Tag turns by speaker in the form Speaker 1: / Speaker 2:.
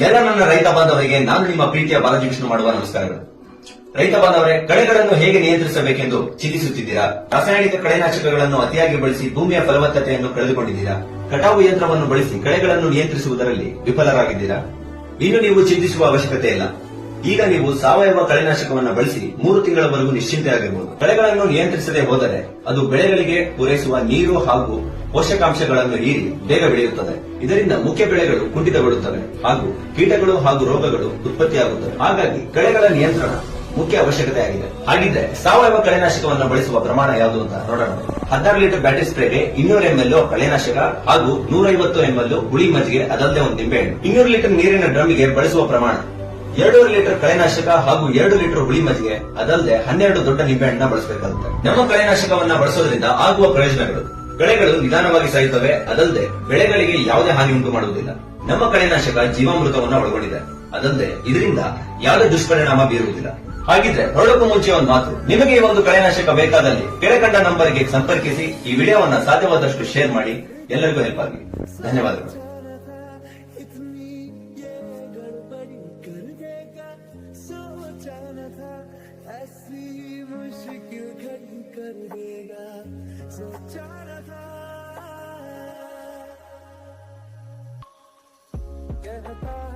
Speaker 1: ಎಲ್ಲ ನನ್ನ ರೈತ ಬಾಂಧವರಿಗೆ ನಾನು ನಿಮ್ಮ ಪ್ರೀತಿಯ ಬಾಲಾಜಿ ವಿಷ್ಣು ಮಾಡುವ ನಮಸ್ಕಾರಗಳು. ರೈತ ಬಾಂಧವರೇ, ಕಳೆಗಳನ್ನು ಹೇಗೆ ನಿಯಂತ್ರಿಸಬೇಕೆಂದು ಚಿಂತಿಸುತ್ತಿದ್ದೀರಾ? ರಾಸಾಯನಿಕ ಕಳೆನಾಶಕಗಳನ್ನು ಅತಿಯಾಗಿ ಬಳಸಿ ಭೂಮಿಯ ಫಲವತ್ತತೆಯನ್ನು ಕಳೆದುಕೊಂಡಿದ್ದೀರಾ? ಕಟಾವು ಯಂತ್ರವನ್ನು ಬಳಸಿ ಕಳೆಗಳನ್ನು ನಿಯಂತ್ರಿಸುವುದರಲ್ಲಿ ವಿಫಲರಾಗಿದ್ದೀರಾ? ಇನ್ನು ನೀವು ಚಿಂತಿಸುವ ಅವಶ್ಯಕತೆ ಇಲ್ಲ ಈಗ ನೀವು ಸಾವಯವ ಕಳೆನಾಶಕವನ್ನು ಬಳಸಿ ಮೂರು ತಿಂಗಳವರೆಗೂ ನಿಶ್ಚಿಂತೆಯಾಗಿರಬಹುದು ಕಳೆಗಳನ್ನು ನಿಯಂತ್ರಿಸದೆ ಹೋದರೆ ಅದು ಬೆಳೆಗಳಿಗೆ ಪೂರೈಸುವ ನೀರು ಹಾಗೂ ಪೋಷಕಾಂಶಗಳನ್ನು ಹೀರಿ ಬೇಗ ಬೆಳೆಯುತ್ತದೆ. ಇದರಿಂದ ಮುಖ್ಯ ಬೆಳೆಗಳು ಕುಂಠಿತಗೊಳ್ಳುತ್ತವೆ ಹಾಗೂ ಕೀಟಗಳು ಹಾಗೂ ರೋಗಗಳು ಉತ್ಪತ್ತಿಯಾಗುತ್ತವೆ. ಹಾಗಾಗಿ ಕಳೆಗಳ ನಿಯಂತ್ರಣ ಮುಖ್ಯ ಅವಶ್ಯಕತೆಯಾಗಿದೆ. ಹಾಗಿದ್ರೆ ಸಾವಯವ ಕಳೆನಾಶಕವನ್ನು ಬಳಸುವ ಪ್ರಮಾಣ ಯಾವುದು ಅಂತ ನೋಡೋಣ. ಹದಿನಾರು ಲೀಟರ್ ಬ್ಯಾಟರಿ ಸ್ಪ್ರೇಗೆ ಇನ್ನೂರು ಎಂಎಲ್ ಕಳೆನಾಶಕ ಹಾಗೂ ನೂರೈವತ್ತು ಎಂಎಲ್ ಹುಳಿ ಮಜ್ಜಿಗೆ ಅದಲ್ಲದೆ ಒಂದು ನಿಂಬೆಹಣ್ಣು ಇನ್ನೂರು ಲೀಟರ್ ನೀರಿನ ಡ್ರಮ್ಗೆ ಬಳಸುವ ಪ್ರಮಾಣ ಎರಡೂವರೆ ಲೀಟರ್ ಕಳೆನಾಶಕ ಹಾಗೂ ಎರಡು ಲೀಟರ್ ಹುಳಿ ಮಜ್ಜಿಗೆ, ಅದಲ್ಲದೆ ಹನ್ನೆರಡು ದೊಡ್ಡ ನಿಂಬೆಹಣ್ಣ ಬಳಸಬೇಕಾಗುತ್ತೆ. ನಮ್ಮ ಕಳೆನಾಶಕವನ್ನ ಬಳಸೋದ್ರಿಂದ ಆಗುವ ಪ್ರಯೋಜನಗಳು. ಬೆಳೆಗಳು ನಿಧಾನವಾಗಿ ಸಾಯುತ್ತವೆ, ಅದಲ್ಲದೆ ಬೆಳೆಗಳಿಗೆ ಯಾವುದೇ ಹಾನಿ ಉಂಟು ಮಾಡುವುದಿಲ್ಲ. ನಮ್ಮ ಕಳೆನಾಶಕ ಜೀವಾಮೃತವನ್ನ ಒಳಗೊಂಡಿದೆ. ಅದಲ್ಲದೆ ಇದರಿಂದ ಯಾವುದೇ ದುಷ್ಪರಿಣಾಮ ಬೀರುವುದಿಲ್ಲ. ಹಾಗಿದ್ರೆ ಹೊರಡಕ್ಕೂ ಮುಂಚೆ ಒಂದು ಮಾತು. ನಿಮಗೆ ಈ ಒಂದು ಕಳೆನಾಶಕ ಬೇಕಾದಲ್ಲಿ ಕೆಳಕಂಡ ನಂಬರ್ಗೆ ಸಂಪರ್ಕಿಸಿ ಈ ವಿಡಿಯೋವನ್ನ ಸಾಧ್ಯವಾದಷ್ಟು ಶೇರ್ ಮಾಡಿ. ಎಲ್ಲರಿಗೂ ಹೆಲ್ಪ್ ಆಗಿ ಧನ್ಯವಾದಗಳು.
Speaker 2: जाना था ऐसी मुश्किल खड़ी कर देगा। सोचा न था। कहता